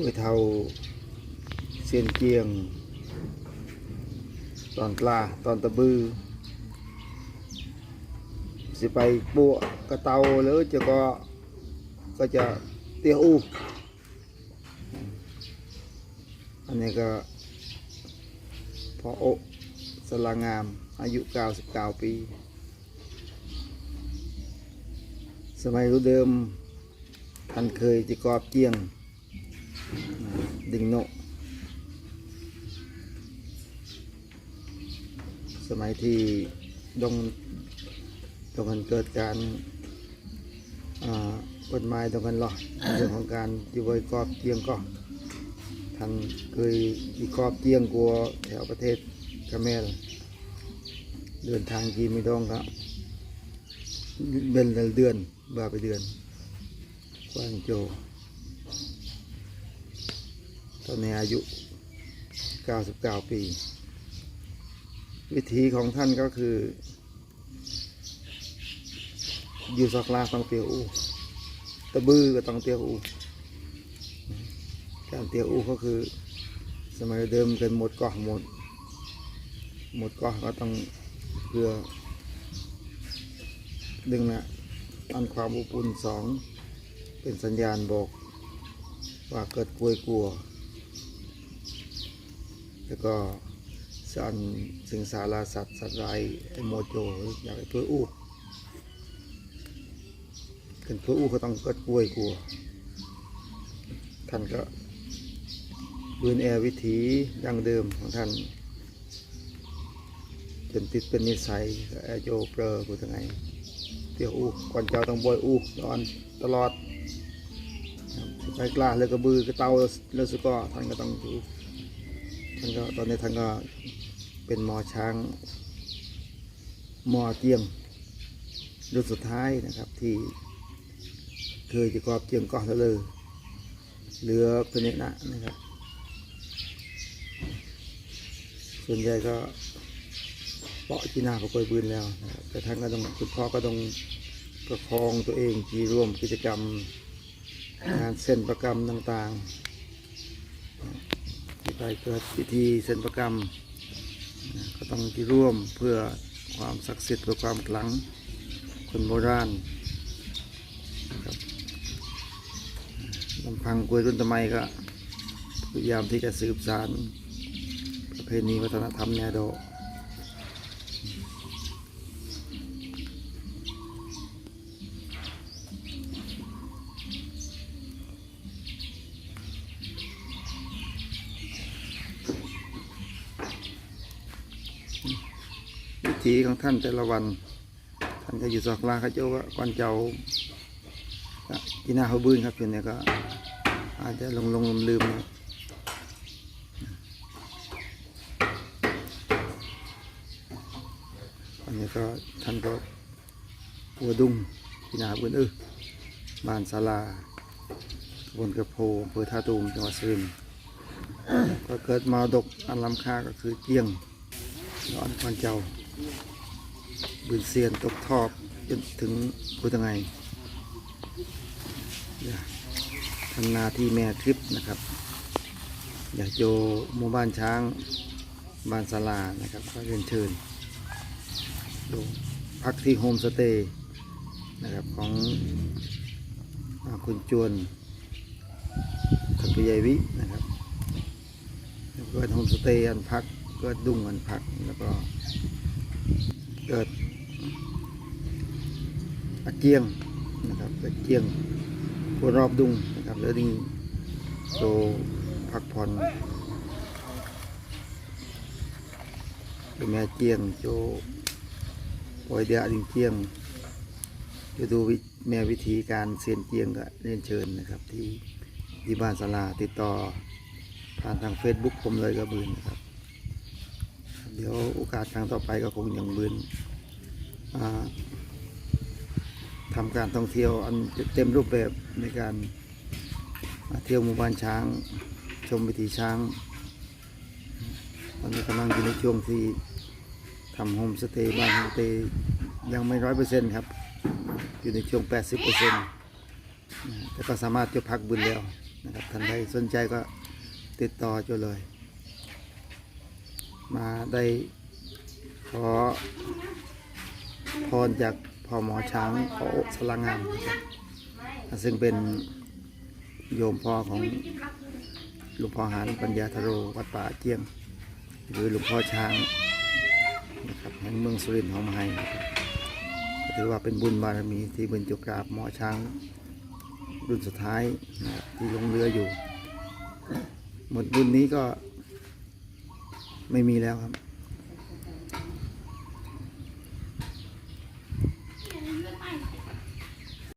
กล้วยเทาเซียนเกียง ตอนปลาตอนตะบือ สิไปปัวกระเตาหรือจะก็ก็จะเตี้ยอูอันนี้ก็พอโอะสลางาม อายุ99ปี สมัยรุ่นเดิมท่านเคยจะกอบเจียง ดิ่งโนสมัยที่ดงตรงกันเกิดการอ่ากฎหมายตรงกันหรอเรื่องของการที่ไว้กอบเจียงก็ท่านเคยอีกอบเจียงกลัวแถวประเทศกาเมลเดินทางกีไม่ต้องครับเดือนเดือนบ่าไปเดือนกวางโจ ตอนนี้อายุ 99 ปี วิธีของท่านก็คือ อยู่ซอกลาต้องเตียวอูตะบือก็ต้องเตียวอูการเตียวอูก็คือ สมัยเดิมเป็นหมดเกาะหมด หมดเกาะก็ต้องเพื่อดึงนะอันความอบอุ่นสองเป็นสัญญาณบอกว่าเกิดกลัวกลัว แล้วก็สันสิงสาราสัตว์สัตว์ไรายไอโมโจอยากให้เพื่ออู้เป็นเพื่ออู้ก็ต้องเกิดกลัวกลัว ท่านก็บืนแอร์วิถีดั้งเดิมของท่านจนติดเป็นนิสัยก็แอร์โจเปรอกูทั้งไงเที่ยวอู้ก่อนเจ้าต้องบอยอู้ตอนตลอดไปกล้าเลยกระบือกระเตาเลยสก็ท่านก็ต้องอยู่ ท่านก็ตอนนี้ท่านก็เป็นมอช้างมอเจียงรุ่นสุดท้ายนะครับที่เคยจะกอบเจียงเก็แล้วเลยเหลือตัวนี้นะนะครับ ส่วนใหญ่ก็เปาะที่หน้าเขากอยบืนแล้วนะครับแต่ท่านก็ต้องคุณพ่อก็ต้องประคองตัวเองที่ร่วมกิจกรรมงานเส้นประกรรมต่างๆ ไปเกิดพิธีเซนประกรรม ก็ต้องที่ร่วมเพื่อความศักดิ์สิทธิ์เพื่อความขลังคนโบราณครับลำพังกล้วยรุ่นตะไมก็พยายามที่จะสืบสานประเพณีวัฒนธรรมแนวโดะ วิถีของท่านแต่ละวัน ท่านก็อยู่สอกลาเขาเจ้าก็ก่อนเจ้ากินหน้าเขาบืนครับอยู่เนี่ยก็ อาจจะลงลงลืมลืมนะอันนี้ก็ท่านก็ปัวดุงกินหน้าบืนเออบ้านศาลาบนกระโพอำเภอท่าตูมจังหวัดสุรินทร์ก็เกิดมาดกอันล้ำค่าก็คือเกี้ยง ย้อนก่อนเจ้าบืนเซียนตกทอบจนถึงพุทธไงอย่าทำนาที่แม่ทริปนะครับ อยากโยหมู่บ้านช้างบ้านศาลานะครับก็เรียนเชิญดูพักที่โฮมสเตย์นะครับของอคุณจวนทันพยายวินะครับแล้วก็โฮมสเตย์อันพัก ก็ดุ้งอันพักแล้วก็ เกิดอาเจียงนะครับอาเจียงบนรอบดุงนะครับแล้วดิงโตพักผ่อนแม่เจียงโจปล่อยเดียดิงเจียงจะดูวิแม่วิธีการเซียนเจียงก็เรียนเชิญนะครับ ที่ที่บ้านสลาติดต่อผ่านทาง Facebook ผมเลยก็บืนนะครับ เดี๋ยวโอกาสครั้งต่อไปก็คงยังบืนทำการท่องเที่ยวอันเต็มรูปแบบในการเที่ยวหมู่บ้านช้าง ชมวิถีช้างตอนนี้กำลังอยู่ในช่วงที่ทำโฮมสเตย์บ้านโฮมสเตย์ยังไม่ร้อยเปอร์เซ็นต์ครับ อยู่ในช่วง80เปอร์เซ็นต์แต่ก็สามารถจะพักบืนแล้วนะครับท่านใดสนใจก็ติดต่อโจเลย มาได้ขอพรจากพ่อหมอช้างขอสลังงามนะครับซึ่งเป็นโยมพ่อของหลวงพ่อหานปัญญาธโรวัดป่าเจียง หรือหลวงพ่อช้างนะครับแห่งเมืองสุรินทร์ของมหายถือว่าเป็นบุญบารมีที่บรรจุกราบหมอช้างรุ่นสุดท้ายนะที่ลงเรืออยู่ หมดรุ่นนี้ก็ ไม่มีแล้วครับ